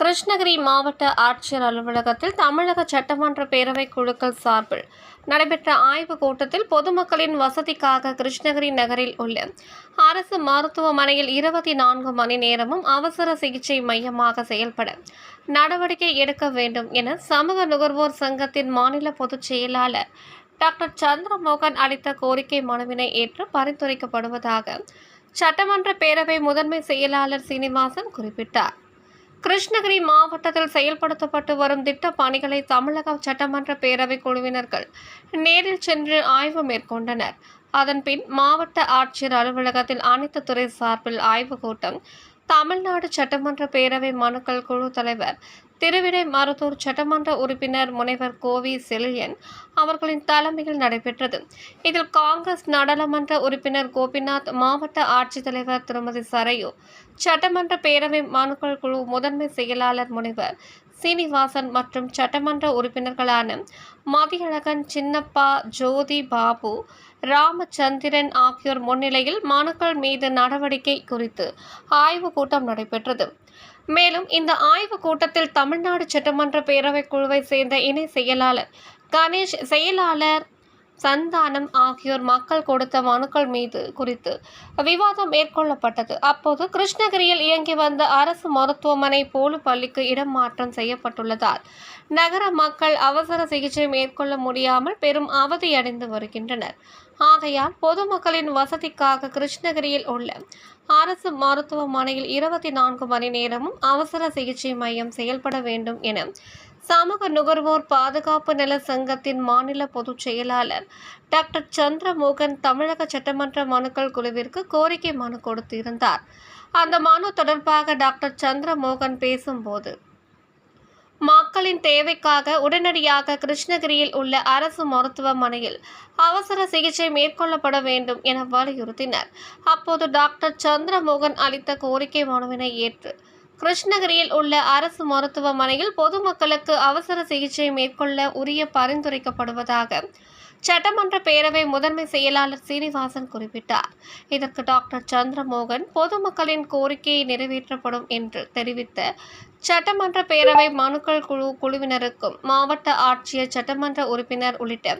கிருஷ்ணகிரி மாவட்ட ஆட்சியர் அலுவலகத்தில் தமிழக சட்டமன்ற பேரவை குழுக்கள் சார்பில் நடைபெற்ற ஆய்வுக் கூட்டத்தில் பொதுமக்களின் வசதிக்காக கிருஷ்ணகிரி நகரில் உள்ள அரசு மருத்துவமனையில் இருபத்தி நான்கு மணி நேரமும் அவசர சிகிச்சை மையமாக செயல்பட நடவடிக்கை எடுக்க வேண்டும் என சமூக நுகர்வோர் சங்கத்தின் மாநில பொதுச் செயலாளர் டாக்டர் சந்திரமோகன் அளித்த கோரிக்கை மனுவினை ஏற்று பரிந்துரைக்கப்படுவதாக சட்டமன்ற பேரவை முதன்மை செயலாளர் சீனிவாசன் குறிப்பிட்டார். கிருஷ்ணகிரி மாவட்டத்தில் செயல்படுத்தப்பட்டு வரும் திட்ட பணிகளை தமிழக சட்டமன்ற பேரவை குழுவினர்கள் நேரில் சென்று ஆய்வு மேற்கொண்டனர். அதன்பின் மாவட்ட ஆட்சியர் அலுவலகத்தில் அனைத்து துறை சார்பில் ஆய்வுக் கூட்டம் தமிழ்நாடு சட்டமன்ற பேரவை மனுக்கள் குழு தலைவர் திருவிடை மருத்தூர் சட்டமன்ற உறுப்பினர் முனைவர் கோவி செழியன் அவர்களின் தலைமையில் நடைபெற்றது. இதில் காங்கிரஸ் நாடாளுமன்ற உறுப்பினர் கோபிநாத் மாவட்ட ஆட்சித்தலைவர் திருமதி சரையு சட்டமன்ற பேரவை மனுக்கள் குழு முதன்மை செயலாளர் முனைவர் சீனிவாசன் மற்றும் சட்டமன்ற உறுப்பினர்களான மதியழகன் சின்னப்பா ஜோதி பாபு ராமச்சந்திரன் ஆகியோர் முன்னிலையில் மனுக்கள் மீது நடவடிக்கை குறித்து ஆய்வுக் கூட்டம் நடைபெற்றது. மேலும் இந்த ஆய்வுக் கூட்டத்தில் தமிழ்நாடு சட்டமன்ற பேரவைக் குழுவை சேர்ந்த இணை செயலாளர் கணேஷ் செயலாளர் சந்தானம் ஆகியோர் மக்கள் கொடுத்த மனுக்கள் மீது குறித்து விவாதம் மேற்கொள்ளப்பட்டது. அப்போது கிருஷ்ணகிரியில் இயங்கி வந்த அரசு மருத்துவமனை போலு பள்ளிக்கு இடம் மாற்றம் செய்யப்பட்டுள்ளதால் நகர மக்கள் அவசர சிகிச்சை மேற்கொள்ள முடியாமல் பெரும் அவதியடைந்து வருகின்றனர். ஆகையால் பொதுமக்களின் வசதிக்காக கிருஷ்ணகிரியில் உள்ள அரசு மருத்துவமனையில் இருபத்தி நான்கு மணி நேரமும் அவசர சிகிச்சை மையம் செயல்பட வேண்டும் என சமூக நுகர்வோர் பாதுகாப்பு நல சங்கத்தின் மாநில பொதுச் செயலாளர் டாக்டர் சந்திரமோகன் தமிழக சட்டமன்ற மனுக்கள் குழுவிற்கு கோரிக்கை மனு கொடுத்திருந்தார். அந்த மனு தொடர்பாக டாக்டர் சந்திரமோகன் பேசும்போது மக்களின் தேவைக்காக உடனடியாக கிருஷ்ணகிரியில் உள்ள அரசு மருத்துவமனையில் அவசர சிகிச்சை மேற்கொள்ளப்பட வேண்டும் என வலியுறுத்தினர். அப்போது டாக்டர் சந்திரமோகன் அளித்த கோரிக்கை மனுவினை ஏற்று கிருஷ்ணகிரியில் உள்ள அரசு மருத்துவமனையில் பொதுமக்களுக்கு அவசர சிகிச்சை மேற்கொள்ள உரிய பரிந்துரைக்கப்படுவதாக சட்டமன்ற பேரவை முதன்மை செயலாளர் சீனிவாசன் குறிப்பிட்டார். இதற்கு டாக்டர் சந்திரமோகன் பொதுமக்களின் கோரிக்கையை நிறைவேற்றப்படும் என்று தெரிவித்த சட்டமன்ற பேரவை மனுக்கள் குழு குழுவினருக்கும் மாவட்ட ஆட்சியர் சட்டமன்ற உறுப்பினர் உள்ளிட்ட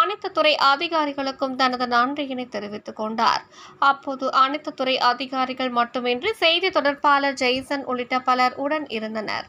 அனைத்து துறை அதிகாரிகளுக்கும் தனது நன்றியினை தெரிவித்துக் கொண்டார். அப்போது அனைத்து துறை அதிகாரிகள் மட்டுமின்றி செய்தி தொடர்பாளர் ஜெய்சன் உள்ளிட்ட பலர் உடன் இருந்தனர்.